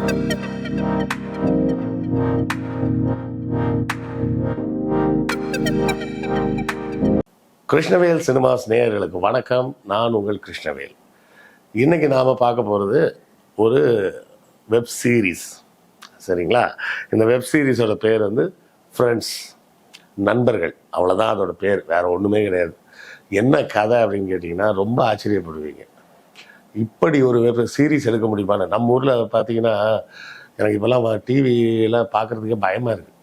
Krishnavel cinemas நேயர்களுக்கு வணக்கம். நான் உங்கள் கிருஷ்ணவேல். இன்னைக்கு நாம் பார்க்க போகிறது ஒரு வெப் சீரிஸ் சரிங்களா? இந்த வெப் சீரிஸோட பேர் வந்து ஃப்ரெண்ட்ஸ் நண்பர்கள். அவ்வளோதான் அதோட பேர். வேற ஒன்றுமே கிடையாது. என்ன கதை அப்படின்னு கேட்டிங்கன்னா ரொம்ப ஆச்சரியப்படுவீங்க. இப்படி ஒரு வெப் சீரீஸ் எடுக்க முடியுமான்னு நம்ம ஊரில் பார்த்தீங்கன்னா எனக்கு இப்போல்லாம் டிவியெல்லாம் பார்க்குறதுக்கே பயமாக இருக்குது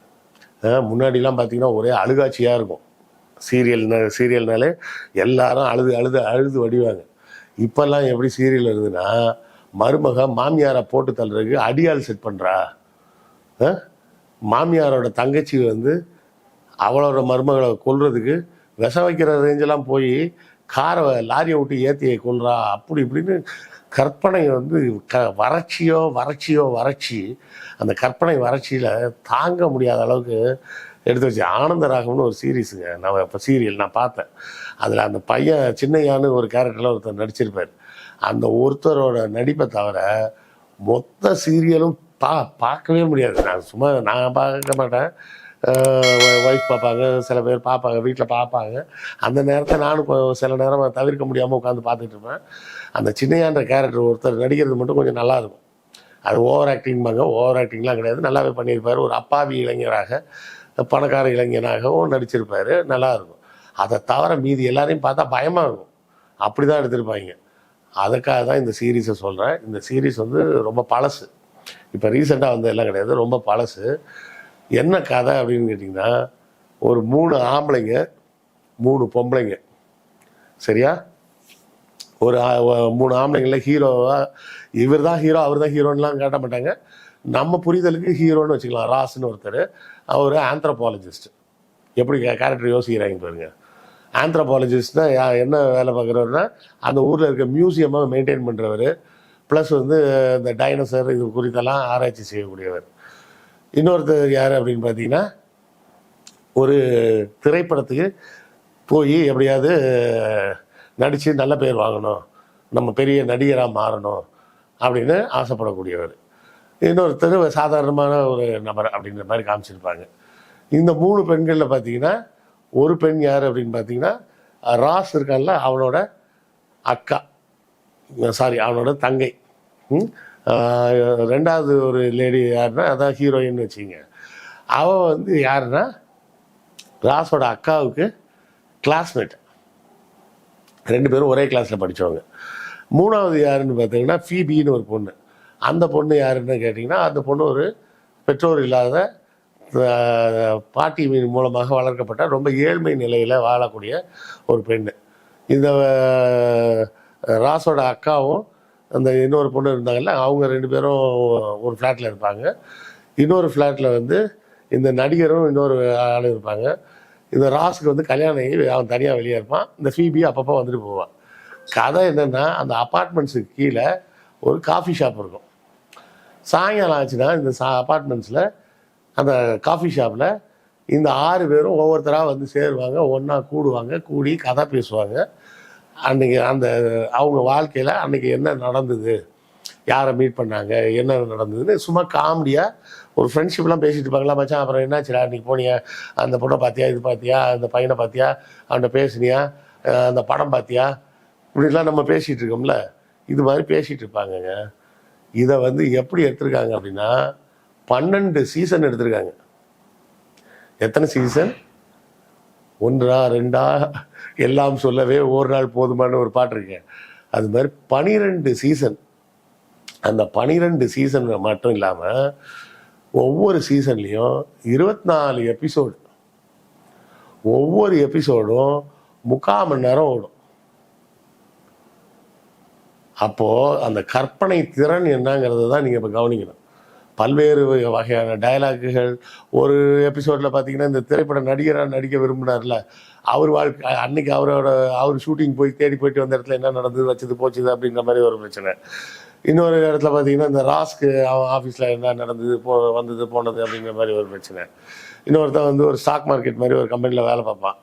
முன்னாடிலாம் பார்த்தீங்கன்னா ஒரே அழுகாட்சியாக இருக்கும். சீரியல் சீரியல்னாலே எல்லாரும் அழுது அழுது அழுது வடிவாங்க. இப்போல்லாம் எப்படி சீரியல் வருதுன்னா மருமக மாமியாரை போட்டு தள்ளுறதுக்கு அடியால் செட் பண்ணுறா மாமியாரோட தங்கச்சி வந்து அவளோட மருமகளை கொல்றதுக்கு விஷ வைக்கிற ரேஞ்செல்லாம் போய் காரை லாரியை விட்டு ஏற்றியை கொள்றா அப்படி இப்படின்னு கற்பனை வந்து க வறட்சியோ வறட்சியோ வறட்சி அந்த கற்பனை வறட்சியில் தாங்க முடியாத அளவுக்கு எடுத்து வச்சு ஆனந்த ராகம்னு ஒரு சீரீஸுங்க. நான் இப்போ சீரியல் நான் பார்த்தேன். அதில் அந்த பையன் சின்னையான்னு ஒரு கேரக்டரில் ஒருத்தர் நடிச்சிருப்பார். அந்த ஒருத்தரோட நடிப்பை தவிர மொத்த சீரியலும் பா பார்க்கவே முடியாது. நான் சும்மா நான் பார்க்க மாட்டேன். ஒய்ஃப் பார்ப்பாங்க சில பேர் பார்ப்பாங்க வீட்டில் பார்ப்பாங்க. அந்த நேரத்தை நானும் சில நேரம் தவிர்க்க முடியாமல் உட்காந்து பார்த்துட்டு இருப்பேன். அந்த சின்னையான்ற கேரக்டர் ஒருத்தர் நடிக்கிறது மட்டும் கொஞ்சம் நல்லா இருக்கும். அது ஓவர் ஆக்டிங்பாங்க ஓவர் ஆக்டிங்லாம் கிடையாது. நல்லாவே பண்ணியிருப்பார். ஒரு அப்பாவி இளைஞராக பணக்கார இளைஞனாகவும் நடிச்சிருப்பார். நல்லாயிருக்கும் அதை தவிர மீதி எல்லாரையும் பார்த்தா பயமாக இருக்கும். அப்படி தான் எடுத்திருப்பாங்க. அதுக்காக தான் இந்த சீரீஸை சொல்கிறேன் இந்த சீரீஸ் வந்து ரொம்ப பழசு. இப்போ ரீசெண்டாக வந்ததெல்லாம் கிடையாது. ரொம்ப பழசு. என்ன கதை அப்படின்னு கேட்டிங்கன்னா ஒரு மூணு ஆம்பளைங்க மூணு பொம்பளைங்க. சரியா? ஒரு மூணு ஆம்பளைங்கள ஹீரோவா இவர் தான் ஹீரோ அவர் தான் ஹீரோன்லாம் காட்ட மாட்டாங்க. நம்ம புரிதலுக்கு ஹீரோன்னு வச்சுக்கலாம். ராஸ்னு ஒருத்தர் அவர் ஆந்த்ரோபாலஜிஸ்ட் எப்படி கேரக்டர் யோசிக்கிறாங்க பாருங்க. ஆந்த்ரோபாலஜிஸ்ட்னா என்ன வேலை பார்க்குறவர்னா அந்த ஊரில் இருக்க மியூசியமாக மெயின்டைன் பண்ணுறவர் ப்ளஸ் வந்து இந்த டைனோசர் இது குறித்தெல்லாம் ஆராய்ச்சி செய்யக்கூடியவர். இன்னொருத்தர் யார் அப்படின்னு பார்த்தீங்கன்னா ஒரு திரைப்படத்துக்கு போய் எப்படியாவது நடித்து நல்ல பேர் வாங்கணும். நம்ம பெரிய நடிகராக மாறணும் அப்படின்னு ஆசைப்படக்கூடியவர். இன்னொருத்தர் சாதாரணமான ஒரு நபர் அப்படின்ற மாதிரி காமிச்சிருப்பாங்க. இந்த மூணு பெண்களில் பார்த்தீங்கன்னா ஒரு பெண் யார் அப்படின்னு பார்த்தீங்கன்னா ராஸ் இருக்கான்ல அவனோட அக்கா. சாரி அவனோட தங்கை. ம்? ரெண்டாவது ஒரு லேடி யாருன்னா அதான் ஹீரோயின் வச்சுங்க. அவள் வந்து யாருன்னா ராஸோட அக்காவுக்கு கிளாஸ்மேட் ரெண்டு பேரும் ஒரே கிளாஸில் படித்தவங்க மூணாவது யாருன்னு பார்த்தீங்கன்னா ஃபீபின்னு ஒரு பொண்ணு. அந்த பொண்ணு யாருன்னு கேட்டிங்கன்னா அந்த பொண்ணு ஒரு பெற்றோர் இல்லாத பாட்டி மீன் மூலமாக வளர்க்கப்பட்ட ரொம்ப ஏழ்மை நிலையில் வாழக்கூடிய ஒரு பெண்ணு. இந்த ராசோட ராஸோட அக்காவும் அந்த இன்னொரு பொண்ணு இருந்தாங்கல்ல அவங்க ரெண்டு பேரும் ஒரு ஃப்ளாட்டில் இருப்பாங்க. இன்னொரு ஃப்ளாட்டில் வந்து இந்த நடிகரும் இன்னொரு ஆளும் இருப்பாங்க. இந்த ராஸுக்கு வந்து கல்யாணம் ஆகி அவன் தனியாக வெளியே இருப்பான். இந்த ஃபீபி அப்பப்போ வந்துட்டு போவான் கதை என்னென்னா அந்த அப்பார்ட்மெண்ட்ஸுக்கு கீழே ஒரு காஃபி ஷாப் இருக்கும். சாயங்காலம் ஆச்சுன்னா இந்த சா அப்பார்ட்மெண்ட்ஸில் அந்த காஃபி ஷாப்பில் இந்த ஆறு பேரும் ஒவ்வொருத்தராக வந்து சேருவாங்க. ஒன்றா கூடுவாங்க கூடி கதை பேசுவாங்க. அன்றைக்கி அந்த அவங்க வாழ்க்கையில் அன்றைக்கி என்ன நடந்தது? யாரை மீட் பண்ணாங்க? என்ன நடந்ததுன்னு சும்மா காமெடியாக ஒரு ஃப்ரெண்ட்ஷிப்லாம் பேசிட்டு இருப்பாங்களா மச்சான் அப்புறம் என்னாச்சுடா? அன்றைக்கி போனியா? அந்த பொண்ணை பார்த்தியா? இது பார்த்தியா? அந்த பையனை பார்த்தியா? அவன்கிட்ட பேசுனியா? அந்த படம் பார்த்தியா? இப்படிலாம் நம்ம பேசிகிட்டு இருக்கோம்ல. இது மாதிரி பேசிகிட்டு இருப்பாங்கங்க. இதை வந்து எப்படி எடுத்திருக்காங்க அப்படின்னா பன்னெண்டு சீசன் எடுத்திருக்காங்க. எத்தனை சீசன் ஒன்றா ரெண்டா எல்லாம் சொல்லவே ஒரு நாள் போதுமான ஒரு பாட்டு இருக்கு அது மாதிரி பனிரெண்டு சீசன் அந்த பனிரெண்டு சீசன் மட்டும் இல்லாமல் ஒவ்வொரு சீசன்லேயும் இருபத்தி நாலு எபிசோடு ஒவ்வொரு எபிசோடும் முக்கால் மணி நேரம் ஓடும். அப்போது அந்த கற்பனை திறன் என்னங்கிறத தான் நீங்கள் இப்போ கவனிக்கணும். பல்வேறு வகையான டயலாக்குகள் ஒரு எபிசோடில் பார்த்தீங்கன்னா இந்த திரைப்பட நடிகராக நடிக்க விரும்பினார்ல அவர் வாழ்க்கை அன்னைக்கு அவரோட அவர் ஷூட்டிங் போய் தேடி போயிட்டு வந்த இடத்துல என்ன நடந்தது வச்சது போச்சுது அப்படின்ற மாதிரி ஒரு பிரச்சனை. இன்னொரு இடத்துல பார்த்தீங்கன்னா இந்த ராஸ்க்கு அவன் ஆஃபீஸில் என்ன நடந்தது போ வந்தது போனது அப்படிங்கிற மாதிரி ஒரு பிரச்சனை. இன்னொருத்தன் வந்து ஒரு ஸ்டாக் மார்க்கெட் மாதிரி ஒரு கம்பெனியில் வேலை பார்ப்பான்.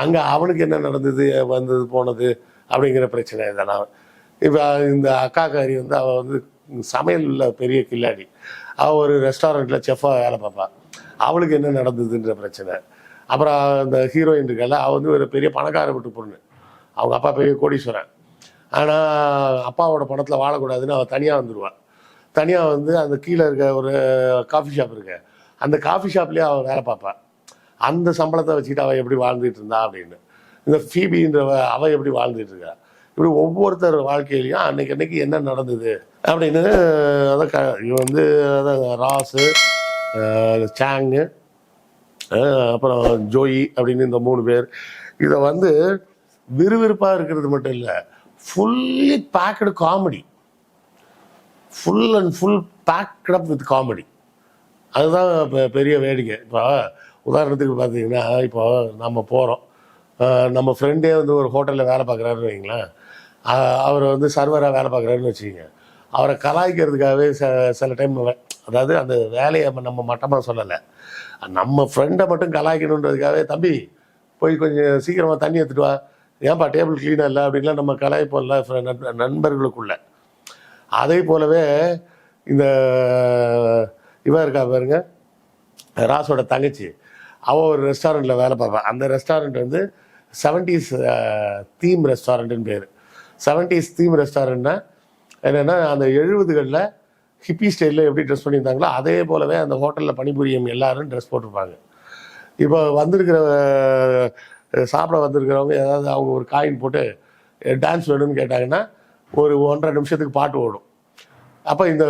அங்கே அவனுக்கு என்ன நடந்தது வந்தது போனது அப்படிங்கிற பிரச்சனை இதெல்லாம் இப்போ இந்த அக்காக்காரி வந்து அவள் வந்து சமையலில் பெரிய கில்லாடி. அவள் ஒரு ரெஸ்டாரண்ட்டில் செஃப்பாக வேலை பார்ப்பாள் அவளுக்கு என்ன நடந்ததுன்ற பிரச்சனை. அப்புறம் அந்த ஹீரோயின் இருக்கல அவள் வந்து ஒரு பெரிய பணக்கார விட்டு பொண்ணு. அவங்க அப்பா பெரிய கோடீஸ்வரன். ஆனால் அப்பாவோட பணத்தில் வாழக்கூடாதுன்னு அவள் தனியாக வந்துடுவாள் தனியாக வந்து அந்த கீழே இருக்க ஒரு காஃபி ஷாப் இருக்கு. அந்த காஃபி ஷாப்லேயே அவள் வேலை பார்ப்பா. அந்த சம்பளத்தை வச்சுக்கிட்டு அவள் எப்படி வாழ்ந்துட்டு இருந்தா அப்படின்னு. இந்த ஃபீபின்றவ அவள் எப்படி வாழ்ந்துட்டு இருக்கா? இப்படி ஒவ்வொருத்தர் வாழ்க்கையிலையும் அன்னைக்கு அன்னைக்கு என்ன நடந்தது அப்படின்னு அதை க வந்து அதான் ராஸு சாங்கு அப்புறம் ஜோயி அப்படின்னு இந்த மூணு பேர். இதை வந்து விறுவிறுப்பாக இருக்கிறது மட்டும் இல்லை fully packed comedy full and full packed up with comedy அதுதான் இப்போ பெரிய வேடிக்கை. இப்போ உதாரணத்துக்கு பார்த்தீங்கன்னா இப்போ நம்ம போகிறோம் நம்ம ஃப்ரெண்டே வந்து ஒரு ஹோட்டலில் வேலை பார்க்குறாருன்னு வைங்களேன் அவர் வந்து சர்வராக வேலை பார்க்குறாருன்னு வச்சுக்கோங்க. அவரை கலாய்க்கிறதுக்காகவே ச சில டைம் அதாவது அந்த வேலையை நம்ம மட்டமாக சொல்லலை. நம்ம ஃப்ரெண்டை மட்டும் கலாய்க்கணுன்றதுக்காகவே தம்பி போய் கொஞ்சம் சீக்கிரமாக தண்ணி எடுத்துட்டு வா. ஏன்பா டேபிள் க்ளீனாக இல்லை? அப்படின்லாம் நம்ம கலாய்ப்போம்ல நண்பர்களுக்குள்ள. அதே போலவே இந்த இவன் இருக்கா பாருங்க ராசோட தங்கச்சி. அவள் ஒரு ரெஸ்டாரண்ட்டில் வேலை பார்ப்பேன் அந்த ரெஸ்டாரண்ட் வந்து செவன்டீஸ் தீம் ரெஸ்டாரண்ட்டுன்னு பேர். செவன்டீஸ் தீம் ரெஸ்டாரண்ட்னா என்னென்னா அந்த எழுபதுகளில் ஹிப்பி ஸ்டைலில் எப்படி ட்ரெஸ் பண்ணியிருந்தாங்களோ அதே போலவே அந்த ஹோட்டலில் பணிபுரியும் எல்லாரும் ட்ரெஸ் போட்டிருப்பாங்க. இப்போ வந்திருக்கிற சாப்பிட வந்திருக்கிறவங்க ஏதாவது அவங்க ஒரு காயின் போட்டு டான்ஸ் வேணும்னு கேட்டாங்கன்னா ஒரு ஒன்றரை நிமிஷத்துக்கு பாட்டு ஓடும். அப்போ இந்த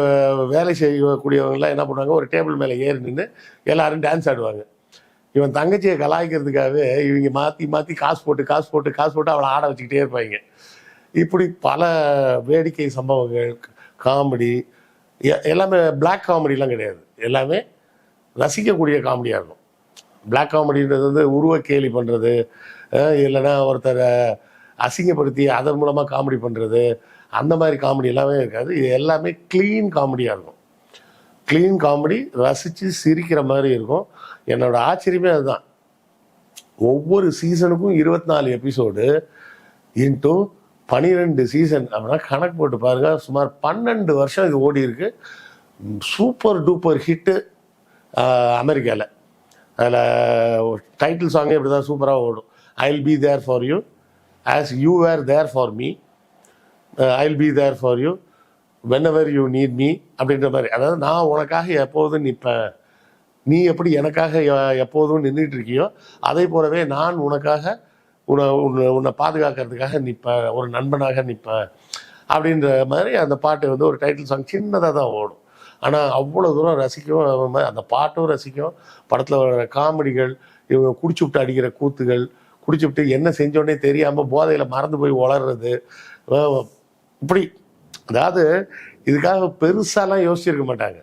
வேலை செய்யக்கூடியவங்கலாம் என்ன பண்ணுவாங்க ஒரு டேபிள் மேலே ஏறி நின்று எல்லாரும் டான்ஸ் ஆடுவாங்க. இவன் தங்கச்சியை கலாய்க்கிறதுக்காகவே இவங்க மாற்றி மாற்றி காசு போட்டு காசு போட்டு காசு போட்டு அவளை ஆட வச்சுக்கிட்டே இருப்பாங்க. இப்படி பல வேடிக்கை சம்பவங்கள் காமெடி எல்லாமே பிளாக் காமெடிலாம் கிடையாது. எல்லாமே ரசிக்கக்கூடிய காமெடியாக இருக்கும். பிளாக் காமெடின்றது வந்து உருவ கேலி பண்ணுறது இல்லைன்னா ஒருத்தரை அசிங்கப்படுத்தி அதன் மூலமாக காமெடி பண்ணுறது அந்த மாதிரி காமெடி எல்லாமே இருக்காது. இது எல்லாமே க்ளீன் காமெடியாக இருக்கும். க்ளீன் காமெடி ரசித்து சிரிக்கிற மாதிரி இருக்கும். என்னோடய ஆச்சரியமே அதுதான். ஒவ்வொரு சீசனுக்கும் இருபத்தி நாலு எபிசோடு இன்ட்டு பனிரெண்டு சீசன் அப்படின்னா கணக்கு போட்டு பாருங்கள் சுமார் பன்னெண்டு வருஷம் இது ஓடி இருக்கு. சூப்பர் டூப்பர் ஹிட்டு அமெரிக்காவில் அதில் டைட்டில் சாங்கே இப்படி தான் சூப்பராக ஓடும். I will be there for you as you were there for me I will be there for you whenever you need me அப்படின்ற மாதிரி. அதாவது நான் உனக்காக எப்போதும் நிற்பேன் நீ எப்படி எனக்காக எப்போதும் நின்றுட்டு இருக்கியோ அதே போலவே நான் உனக்காக உன்னை உன்னை உன்னை பாதுகாக்கிறதுக்காக நிற்பேன் ஒரு நண்பனாக நிற்பேன் அப்படின்ற மாதிரி அந்த பாட்டு வந்து ஒரு டைட்டில் சாங் சின்னதாக தான் ஓடும். ஆனால் அவ்வளோ தூரம் ரசிக்கும் அந்த பாட்டும் ரசிக்கும். படத்தில் வர காமெடிகள் இவங்க குடிச்சு விட்டு அடிக்கிற கூத்துகள் குடிச்சு விட்டு என்ன செஞ்சோன்னே தெரியாமல் போதையில் மறந்து போய் வளர்றது இப்படி அதாவது இதுக்காக பெருசாலாம் யோசிச்சிருக்க மாட்டாங்க.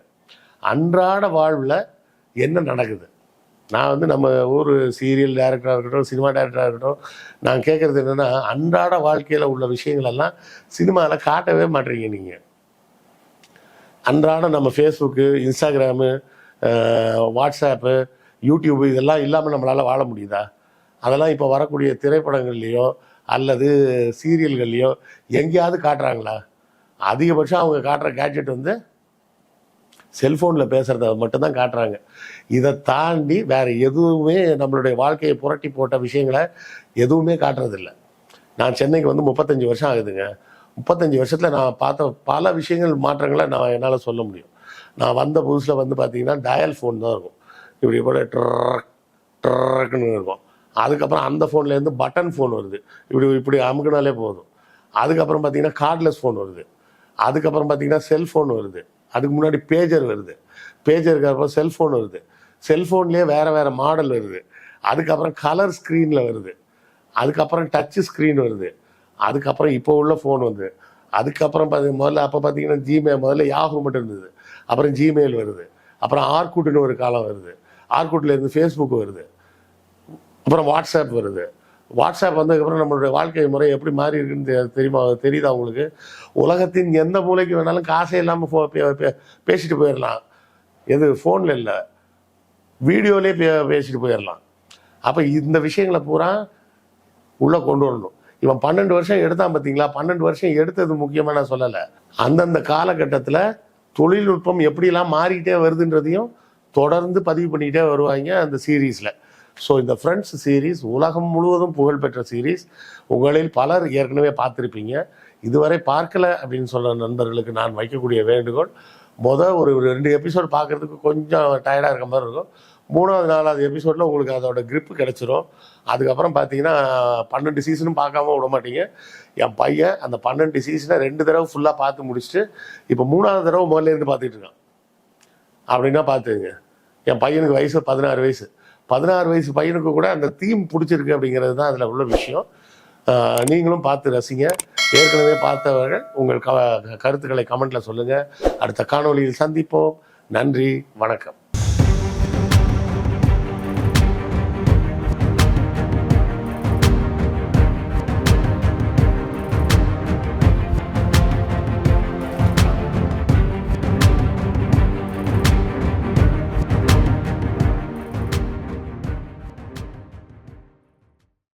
அன்றாட வாழ்வில் என்ன நடக்குது? நான் வந்து நம்ம ஊர் சீரியல் டேரக்டராக இருக்கட்டும் சினிமா டேரக்டராக இருக்கட்டும் நான் கேட்குறது என்னென்னா அன்றாட வாழ்க்கையில் உள்ள விஷயங்களெல்லாம் சினிமாவில் காட்டவே மாட்டீங்க நீங்கள் அன்றாடம் நம்ம ஃபேஸ்புக்கு இன்ஸ்டாகிராமு வாட்ஸ்அப்பு யூடியூப்பு இதெல்லாம் இல்லாமல் நம்மளால் வாழ முடியுதா? அதெல்லாம் இப்போ வரக்கூடிய திரைப்படங்கள்லையோ அல்லது சீரியல்கள்லேயோ எங்கேயாவது காட்டுறாங்களா? அதிகபட்சம் அவங்க காட்டுற கேட்ஜெட் வந்து செல்ஃபோனில் பேசுகிறத மட்டும்தான் காட்டுறாங்க. இதை தாண்டி வேறு எதுவுமே நம்மளுடைய வாழ்க்கையை புரட்டி போட்ட விஷயங்களை எதுவுமே காட்டுறதில்ல. நான் சென்னைக்கு வந்து முப்பத்தஞ்சு வருஷம் ஆகுதுங்க. முப்பத்தஞ்சு வருஷத்தில் நான் பார்த்த பல விஷயங்கள் மாற்றங்களை நான் என்னால் சொல்ல முடியும். நான் வந்த புதுசில் வந்து பார்த்தீங்கன்னா டயல் ஃபோன் தான் இருக்கும். இப்படி போல் ட்ரக் ட்ரக்னு இருக்கும். அதுக்கப்புறம் அந்த ஃபோன்லேருந்து பட்டன் ஃபோன் வருது. இப்படி இப்படி அமுக்குனாலே போதும். அதுக்கப்புறம் பார்த்தீங்கன்னா கார்ட்லெஸ் ஃபோன் வருது. அதுக்கப்புறம் பார்த்தீங்கன்னா செல்ஃபோன் வருது. அதுக்கு முன்னாடி பேஜர் வருது. பேஜருக்கு அப்புறம் செல்ஃபோன் வருது. செல்ஃபோன்லேயே வேறு வேறு மாடல் வருது. அதுக்கப்புறம் கலர் ஸ்க்ரீனில் வருது. அதுக்கப்புறம் டச்சு ஸ்க்ரீன் வருது. அதுக்கப்புறம் இப்போ உள்ள ஃபோன் வந்து. அதுக்கப்புறம் பார்த்தி முதல்ல அப்போ பார்த்தீங்கன்னா ஜிமெயில் முதல்ல யாஹூ மட்டும் இருந்தது. அப்புறம் ஜிமெயில் வருது. அப்புறம் ஆர்கூட்டுன்னு ஒரு காலம் வருது. ஆர்குட்ல இருந்து ஃபேஸ்புக் வருது. அப்புறம் வாட்ஸ்அப் வருது. வாட்ஸ்அப் வந்ததுக்கப்புறம் நம்மளுடைய வாழ்க்கை முறை எப்படி மாறி இருக்குன்னு தெரியுமா? தெரியுதா உங்களுக்கு? உலகத்தின் எந்த மூலைக்கு வேணாலும் காசே இல்லாமல் ஃபோ பே- பே- பேசிட்டு போயிடலாம் எது ஃபோனில் இல்லை. வீடியோலே பே பேசிட்டு போயிடலாம் அப்போ இந்த விஷயங்களை பூரா உள்ளே கொண்டு வரணும். இவன் பன்னெண்டு வருஷம் எடுத்தான் பார்த்தீங்களா பன்னெண்டு வருஷம் எடுத்தது முக்கியமாக நான் சொல்லலை. அந்தந்த காலகட்டத்தில் தொழில்நுட்பம் எப்படிலாம் மாறிக்கிட்டே வருதுன்றதையும் தொடர்ந்து பதிவு பண்ணிக்கிட்டே வருவாங்க அந்த சீரீஸில் ஸோ இந்த ஃப்ரெண்ட்ஸ் சீரீஸ் உலகம் முழுவதும் புகழ்பெற்ற சீரீஸ் உங்களில் பலர் ஏற்கனவே பார்த்துருப்பீங்க. இதுவரை பார்க்கல அப்படின்னு சொல்கிற நண்பர்களுக்கு நான் வைக்கக்கூடிய வேண்டுகோள் மொதல் ஒரு ரெண்டு எபிசோட் பார்க்குறதுக்கு கொஞ்சம் டயர்டாக இருக்க மாதிரி இருக்கும். மூணாவது நாலாவது எபிசோடில் உங்களுக்கு அதோட கிரிப்பு கிடைச்சிரும். அதுக்கப்புறம் பார்த்தீங்கன்னா பன்னெண்டு சீசனும் பார்க்காம விட மாட்டீங்க. என் பையன் அந்த பன்னெண்டு சீசனை ரெண்டு தடவை ஃபுல்லாக பார்த்து முடிச்சுட்டு இப்போ மூணாவது தடவை முதல்ல இருந்து பார்த்துட்டு இருக்கான். அப்படின்னா பார்த்துங்க என் பையனுக்கு வயசு பதினாறு வயசு. பதினாறு வயசு பையனுக்கு கூட அந்த தீம் பிடிச்சிருக்கு அப்படிங்கிறது தான் அதில் உள்ள விஷயம். நீங்களும் பார்த்து ரசிங்க. ஏற்கனவே பார்த்தவர்கள் உங்கள் க கருத்துக்களை கமெண்ட்டில் சொல்லுங்கள் அடுத்த காணொலியில் சந்திப்போம். நன்றி. வணக்கம்.